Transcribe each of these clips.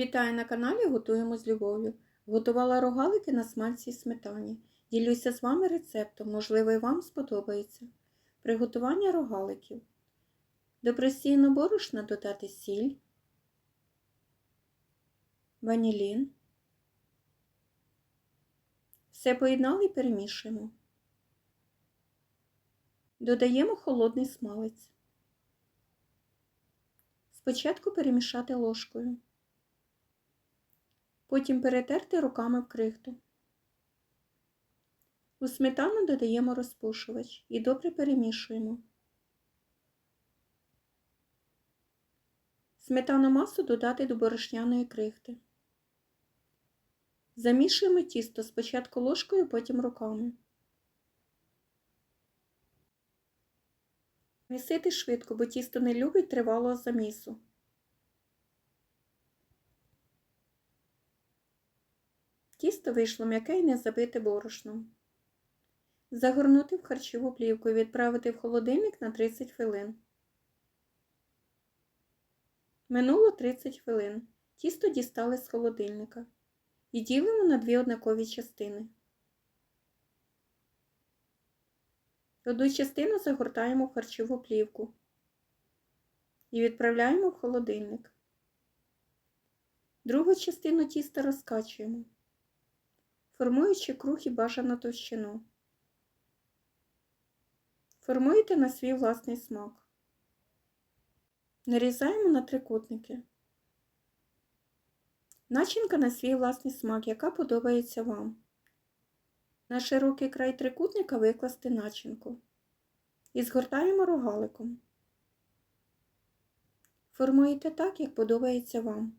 Вітаю на каналі Готуємо з любов'ю. Готувала рогалики на смальці сметані. Ділюся з вами рецептом, можливо, і вам сподобається. Приготування рогаликів. До просіяного борошна додати сіль, ванілін. Все поєднали і перемішуємо. Додаємо холодний смалець. Спочатку перемішати ложкою. Потім перетерти руками в крихту. У сметану додаємо розпушувач і добре перемішуємо. Сметану масу додати до борошняної крихти. Замішуємо тісто спочатку ложкою, потім руками. Місити швидко, бо тісто не любить тривалого замісу. Тісто вийшло м'яке і не забите борошном. Загорнути в харчову плівку і відправити в холодильник на 30 хвилин. Минуло 30 хвилин. Тісто дістали з холодильника і ділимо на дві однакові частини. Одну частину загортаємо в харчову плівку і відправляємо в холодильник. Другу частину тіста розкачуємо, формуючи круг і бажану товщину. Формуйте на свій власний смак. Нарізаємо на трикутники. Начинка на свій власний смак, яка подобається вам. На широкий край трикутника викласти начинку і згортаємо рогаликом. Формуєте так, як подобається вам.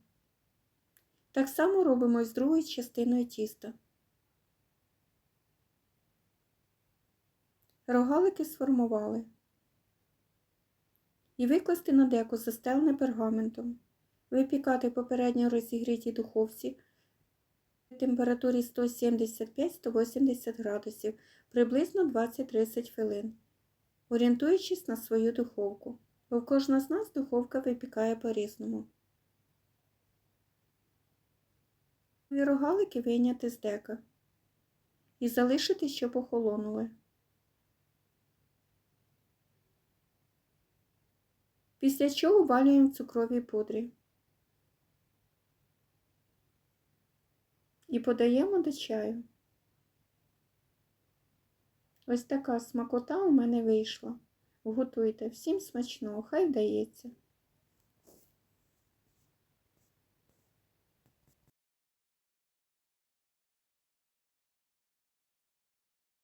Так само робимо з другою частиною тіста. Рогалики сформували і викласти на деко застелене пергаментом, випікати попередньо розігрітій духовці при температурі 175-180 градусів приблизно 20-30 хвилин, орієнтуючись на свою духовку, бо кожна з нас духовка випікає по-різному. Рогалики вийняти з дека і залишити, щоб охолонули. Після чого валюємо в цукровій пудрі. і подаємо до чаю. Ось така смакота у мене вийшла. Готуйте всім смачного, хай вдається.